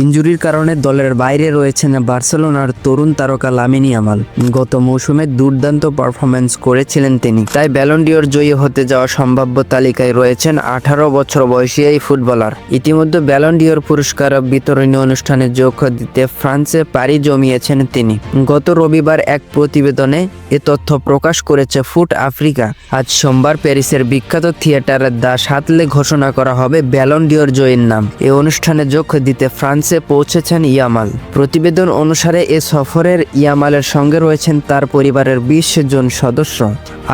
ইঞ্জুরির কারণে দলের বাইরে রয়েছেন বার্সেলোনার তরুণ তারকা লামিনি আমাল গত মৌসুমে দুর্দান্ত পারফরমেন্স করেছিলেন তিনি। তাই ব্যালন্ডিওর জয়ী হতে যাওয়া সম্ভাব্য তালিকায় রয়েছেন আঠারো বছর বয়সী এই ফুটবলার। ইতিমধ্যে ব্যালন্ডিওর পুরস্কার বিতরণী অনুষ্ঠানে যোগ দিতে ফ্রান্সে পাড়ি জমিয়েছেন তিনি। গত রবিবার এক প্রতিবেদনে এ তথ্য প্রকাশ করেছে ফুট আফ্রিকা। আজ সোমবার প্যারিসের বিখ্যাত থিয়েটার দ্য সাতলে ঘোষণা করা হবে ব্যালন্ডিওর জয়ের নাম। এ অনুষ্ঠানে যোগ দিতে ফ্রান্সে পৌঁছেছেন ইয়ামাল। প্রতিবেদন অনুসারে এ সফরের ইয়ামালের সঙ্গে রয়েছেন তার পরিবারের বিশ জন সদস্য।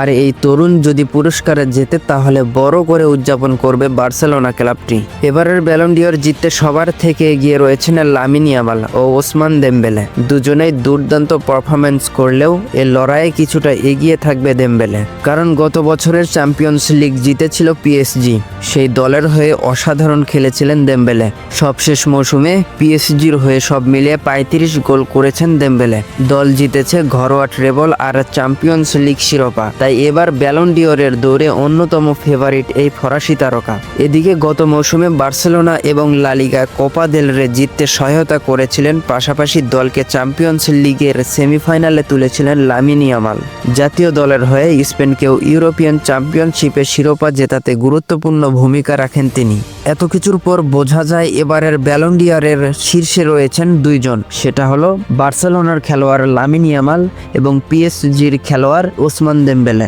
আর এই তরুণ যদি পুরস্কারে জেতে, তাহলে বড় করে উদযাপন করবে বার্সেলোনা ক্লাবটি। এবারের ব্যালন্ডিওর জিততে সবার থেকে এগিয়ে রয়েছেন লামিন ইয়ামাল ও ওসমান দেমবেলে। দুজনেই দুর্দান্ত পারফরমেন্স করলেও এ লড়াইয়ে কিছুটা এগিয়ে থাকবে দেমবেলে। কারণ গত বছরের চ্যাম্পিয়ন্স লিগ জিতেছিল পিএসজি। সেই দলের হয়ে অসাধারণ খেলেছিলেন দেমবেলে। সবশেষ মৌসুমে পিএসজির হয়ে সব মিলিয়ে পঁয়ত্রিশ গোল করেছেন দেমবেলে। দল জিতেছে ঘরোয়া ট্রেবল আর চ্যাম্পিয়ন্স লিগ শিরোপা। তাই এবার ব্যালন্ডিওরের দৌড়ে অন্যতম ফেভারিট এই ফরাসি তারকা। এদিকে গত মৌসুমে বার্সেলোনা এবং লালিগা কোপা দেল রে জিততে সহায়তা করেছিলেন। পাশাপাশি দলকে চ্যাম্পিয়ন্স লিগের সেমিফাইনালে তুলেছিলেন লামিন ইয়ামাল জাতীয় দলের হয়ে স্পেনকেও ইউরোপিয়ান চ্যাম্পিয়নশিপে শিরোপা জেতাতে গুরুত্বপূর্ণ ভূমিকা রাখেন তিনি। এত কিছুর পর বোঝা যায় এবারের ব্যালন্ডিয়ারের শীর্ষে রয়েছেন দুইজন। সেটা হলো বার্সেলোনার খেলোয়াড় লামিনিয়ামাল এবং পিএসজির খেলোয়াড় ওসমান দেমবেলে।